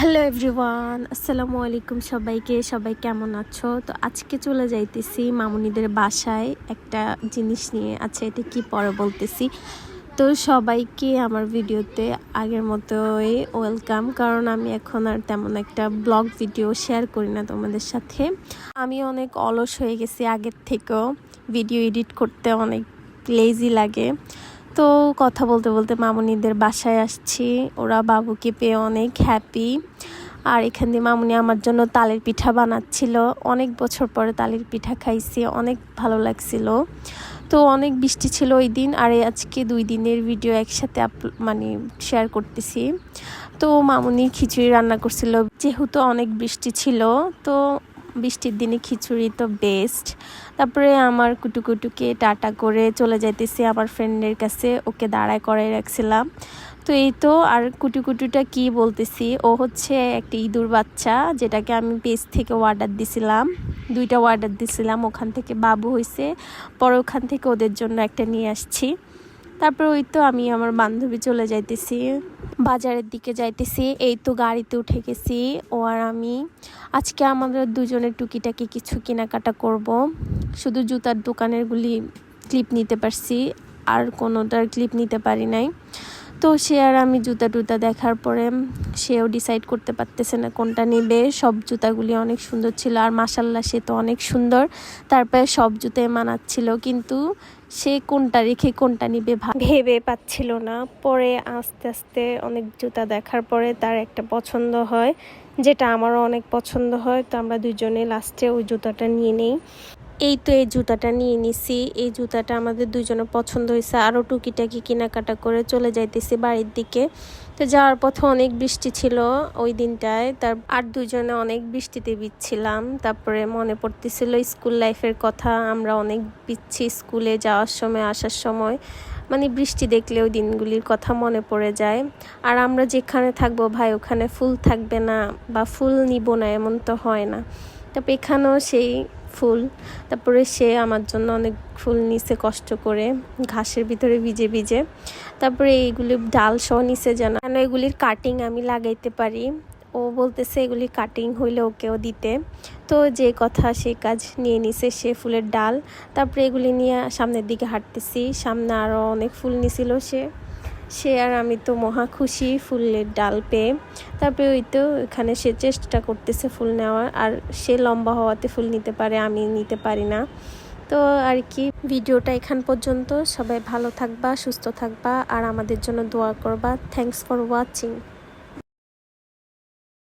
Hello everyone আসসালামু আলাইকুম সবাইকে। সবাই কেমন আছো? তো আজকে চলে যাইতেছি মামুনিদের বাসায় একটা জিনিস নিয়ে। আছে এটা কি পরে বলতেছি। তো সবাইকে আমার ভিডিওতে আগের মতোই ওয়েলকাম, কারণ আমি এখন আর তেমন একটা ব্লগ ভিডিও শেয়ার করি না তোমাদের সাথে। আমি অনেক অলস হয়ে গেছি আগের থেকেও। ভিডিও এডিট করতে অনেক লেজি লাগে। তো কথা বলতে বলতে মামুনিদের বাসায় আসছি। ওরা বাবুকে পেয়ে অনেক হ্যাপি আর এখান দিয়ে মামুনি আমার জন্য তালের পিঠা বানাচ্ছিল। অনেক বছর পরে তালের পিঠা খাইছি, অনেক ভালো লাগছিল। তো অনেক বৃষ্টি ছিল ওই দিন, আর আজকে দুই দিনের ভিডিও একসাথে মানে শেয়ার করতেছি। তো মামুনি খিচুড়ি রান্না করছিল, যেহেতু অনেক বৃষ্টি ছিল, তো বৃষ্টির দিনে খিচুড়ি তো বেস্ট তারপরে আমার কুটুকুটুকে টাটা করে চলে যাইতেছি আমার ফ্রেন্ডের কাছে, ওকে দাঁড়ায় করে রাখছিলাম। তো এই তো আর কুটুকুটুটা কি বলতেছি, ও হচ্ছে একটা ইঁদুর বাচ্চা, যেটাকে আমি পেজ থেকে অর্ডার দিছিলাম। দুইটা অর্ডার দিছিলাম, ওখান থেকে বাবু হয়েছে পরে ওখান থেকে ওদের জন্য একটা নিয়ে আসছি। তারপর ওই তো আমি আমার বান্ধবী চলে যাইতেছি, বাজারের দিকে যাইতেছি, এই তো গাড়িতে উঠে গেছি। ও আর আমি, আজকে আমাদের দুজনের টুকিটাকি কিছু কেনাকাটা করব। শুধু জুতার দোকানেরগুলি ক্লিপ নিতে পারছি, আর কোনোটার ক্লিপ নিতে পারি নাই। তো সে আর আমি জুতা টুতা দেখার পরে সেও ডিসাইড করতে পারতেছে না কোনটা নেবে। সব জুতাগুলি অনেক সুন্দর ছিল, আর মাসাল্লা সে তো অনেক সুন্দর। তারপরে সব জুতায় মানাচ্ছিল, কিন্তু সে কোনটা রেখে কোনটা নিবে ভেবে পাচ্ছিল না। পরে আস্তে আস্তে অনেক জুতা দেখার পরে তার একটা পছন্দ হয় যেটা আমারও অনেক পছন্দ হয়। তো আমরা দুজনে লাস্টে ওই জুতাটা নিয়ে নেই। এই তো এই জুতাটা নিয়ে নিছি। এই জুতাটা আমাদের দুজনের পছন্দ হয়েছে। আরও টুকিটাকি কেনাকাটা করে চলে যাইতেছি বাড়ির দিকে। তো যাওয়ার পথে অনেক বৃষ্টি ছিল ওই দিনটায়। তার আর দুজনে অনেক বৃষ্টিতে বিচ্ছিলাম। তারপরে মনে পড়তেছিল স্কুল লাইফের কথা, আমরা অনেক বিচ্ছি স্কুলে যাওয়ার সময়, আসার সময়। মানে বৃষ্টি দেখলে ওই দিনগুলির কথা মনে পড়ে যায়। আর আমরা যেখানে থাকব ভাই, ওখানে ফুল থাকবে না বা ফুল নিব না, এমন তো হয় না। তারপর এখানেও সেই ফুল। তারপরে সে আমার জন্য অনেক ফুল নিছে কষ্ট করে, ঘাসের ভিতরে ভিজে ভিজে। তারপরে এইগুলি ডাল সহ নিছে যেন। কেন এগুলির কাটিং আমি লাগাইতে পারি? ও বলতেছে এগুলি কাটিং হইলে ওকেও দিতে। তো যে কথা সে কাজ নিয়ে নিছে, সে ফুলের ডাল। তারপরে এগুলি নিয়ে সামনের দিকে হাঁটতেছি। সামনে আরও অনেক ফুল নিছিল সে। সে আর আমি তো মহা খুশি ফুলের ডাল পেয়ে। তারপরে ওই তো এখানে সে চেষ্টা করতেছে ফুল নেওয়ার, আর সে লম্বা হওয়াতে ফুল নিতে পারে, আমি নিতে পারি না। তো আর কি, ভিডিওটা এখান পর্যন্ত। সবাই ভালো থাকবা, সুস্থ থাকবা, আর আমাদের জন্য দোয়া করবা। Thanks for watching